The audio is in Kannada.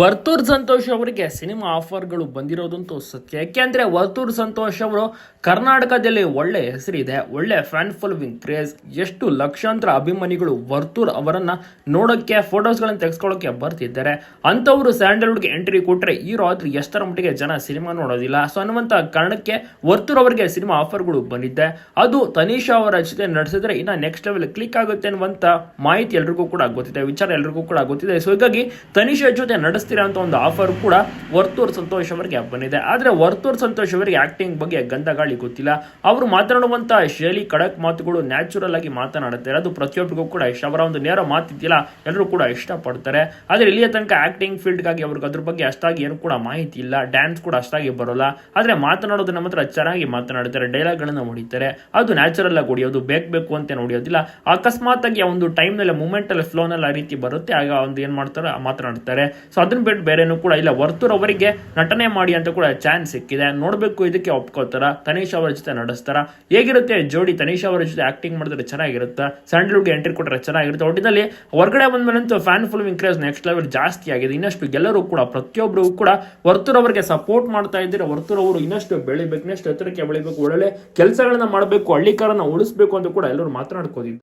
ವರ್ತೂರ್ ಸಂತೋಷ್ ಅವರಿಗೆ ಸಿನಿಮಾ ಆಫರ್ಗಳು ಬಂದಿರೋದಂತೂ ಸತ್ಯ. ಯಾಕೆಂದ್ರೆ ವರ್ತೂರ್ ಸಂತೋಷ್ ಅವರು ಕರ್ನಾಟಕದಲ್ಲಿ ಒಳ್ಳೆ ಹೆಸರಿದೆ, ಒಳ್ಳೆ ಫ್ಯಾನ್ ಫಾಲೋವಿಂಗ್ ಕ್ರೇಜ್ ಎಷ್ಟು ಲಕ್ಷಾಂತರ ಅಭಿಮಾನಿಗಳು ವರ್ತೂರ್ ಅವರನ್ನ ನೋಡೋಕ್ಕೆ, ಫೋಟೋಸ್ಗಳನ್ನು ತೆಗೆಸ್ಕೊಳ್ಳೋಕೆ ಬರ್ತಿದ್ದಾರೆ. ಅಂಥವರು ಸ್ಯಾಂಡಲ್ವುಡ್ಗೆ ಎಂಟ್ರಿ ಕೊಟ್ಟರೆ ಈ ರಾತ್ರಿ ಎಷ್ಟರ ಮಟ್ಟಿಗೆ ಜನ ಸಿನಿಮಾ ನೋಡೋದಿಲ್ಲ. ಸೊ ಅನ್ನುವಂಥ ಕಾರಣಕ್ಕೆ ವರ್ತೂರ್ ಅವರಿಗೆ ಸಿನಿಮಾ ಆಫರ್ಗಳು ಬಂದಿದ್ದೆ ಅದು ತನಿಷಾ ಅವರ ಜೊತೆ ನಡೆಸಿದ್ರೆ ಇನ್ನ ನೆಕ್ಸ್ಟ್ ಲೆವೆಲ್ ಕ್ಲಿಕ್ ಆಗುತ್ತೆ ಅನ್ನುವಂಥ ಮಾಹಿತಿ ಎಲ್ರಿಗೂ ಕೂಡ ಗೊತ್ತಿದೆ, ವಿಚಾರ ಎಲ್ರಿಗೂ ಕೂಡ ಗೊತ್ತಿದೆ. ಸೊ ಹೀಗಾಗಿ ತನಿಷಾ ಜೊತೆ ನಡೆಸ್ತೀರಾ ಅಂತ ಒಂದು ಆಫರ್ ಕೂಡ ವರ್ತೂರ್ ಸಂತೋಷ್ ಅವರಿಗೆ ಬಂದಿದೆ. ಆದರೆ ವರ್ತೂರ್ ಸಂತೋಷ್ ಅವರಿಗೆ ಆಕ್ಟಿಂಗ್ ಬಗ್ಗೆ ಗಂಧ ಗಾಳಿ ಗೊತ್ತಿಲ್ಲ. ಅವರು ಮಾತನಾಡುವಂತ ಶೈಲಿ, ಖಡಕ್ ಮಾತುಗಳು ನ್ಯಾಚುರಲ್ ಆಗಿ ಮಾತನಾಡುತ್ತಾರೆ ಅದು ಪ್ರತಿಯೊಬ್ಬರಿಗೂ ಕೂಡ ಇಷ್ಟ. ಅವರ ಒಂದು ನೇರ ಮಾತಿದ್ದಿಲ್ಲ ಎಲ್ಲರೂ ಕೂಡ ಇಷ್ಟಪಡ್ತಾರೆ. ಆದರೆ ಇಲ್ಲಿಯ ತನಕ ಆಕ್ಟಿಂಗ್ ಫೀಲ್ಡ್ಗಾಗಿ ಅವ್ರಿಗೆ ಅದ್ರ ಬಗ್ಗೆ ಅಷ್ಟಾಗಿ ಏನು ಕೂಡ ಮಾಹಿತಿ ಇಲ್ಲ. ಡ್ಯಾನ್ಸ್ ಕೂಡ ಅಷ್ಟಾಗಿ ಬರೋಲ್ಲ. ಆದರೆ ಮಾತನಾಡೋದನ್ನ ಮಾತ್ರ ಚೆನ್ನಾಗಿ ಮಾತನಾಡ್ತಾರೆ. ಡೈಲಾಗ್ಗಳನ್ನು ಹೊಡಿತಾರೆ. ಅದು ನ್ಯಾಚುರಲ್ ಆಗಿ ಹೊಡಿಯೋದು. ಬೇಕು ಬೇಕು ಅಂತ ಹೊಡಿಯೋದಿಲ್ಲ. ಅಕಸ್ಮಾತ್ ಆಗಿ ಒಂದು ಟೈಮ್ನಲ್ಲಿ ಮೂಮೆಂಟ್ ಅಲ್ಲಿ ಫ್ಲೋ ನಲ್ಲಿ ಆ ರೀತಿ ಬರುತ್ತೆ. ಆಗ ಒಂದು ಏನು ಮಾಡ್ತಾರೆ? ಮಾತನಾಡ್ತಾರೆ. ಸೊ ಅದನ್ನ ಬಿಟ್ಟು ಬೇರೆನೂ ಕೂಡ ಇಲ್ಲ. ವರ್ತೂರ್ ಅವರಿಗೆ ನಟನೆ ಮಾಡಿ ಅಂತ ಕೂಡ ಚಾನ್ಸ್ ಸಿಕ್ಕಿದೆ. ನೋಡ್ಬೇಕು ಇದಕ್ಕೆ ಒಪ್ಕೋತಾರ. ತನೀಶ್ ಅವರ ಜೊತೆ ನಡೆಸ್ತಾರ. ಹೇಗಿರುತ್ತೆ ಜೋಡಿ ತನೀಶ್ ಅವರ ಜೊತೆ ಆಕ್ಟಿಂಗ್ ಮಾಡಿದ್ರೆ ಚೆನ್ನಾಗಿರುತ್ತೆ. ಸ್ಯಾಂಡಲ್ವುಡ್ಗೆ ಎಂಟ್ರಿ ಕೊಟ್ಟರೆ ಚೆನ್ನಾಗಿರುತ್ತೆ. ಒಟ್ಟಿನಲ್ಲಿ ಹೊರಗಡೆ ಬಂದ್ಮೇಲಂತೂ fan full craze next level ಜಾಸ್ತಿ ಆಗಿದೆ. ಇನ್ನಷ್ಟು ಎಲ್ಲರೂ ಕೂಡ ಪ್ರತಿಯೊಬ್ಬರು ಕೂಡ ವರ್ತೂರ್ ಅವರಿಗೆ ಸಪೋರ್ಟ್ ಮಾಡ್ತಾ ಇದ್ದಾರೆ? ವರ್ತೂರ್ ಅವರು ಇನ್ನಷ್ಟು ಬೆಳಿಬೇಕು, ಇನ್ನಷ್ಟು ಎತ್ತರಕ್ಕೆ ಬೆಳಿಬೇಕು ಒಳ್ಳೆ ಕೆಲಸಗಳನ್ನ ಮಾಡಬೇಕು, ಹಳ್ಳಿಕಾರನ್ನ ಉಳಿಸಬೇಕು ಅಂತ ಕೂಡ ಎಲ್ಲರೂ ಮಾತನಾಡ್ಕೋದಿದ್ರು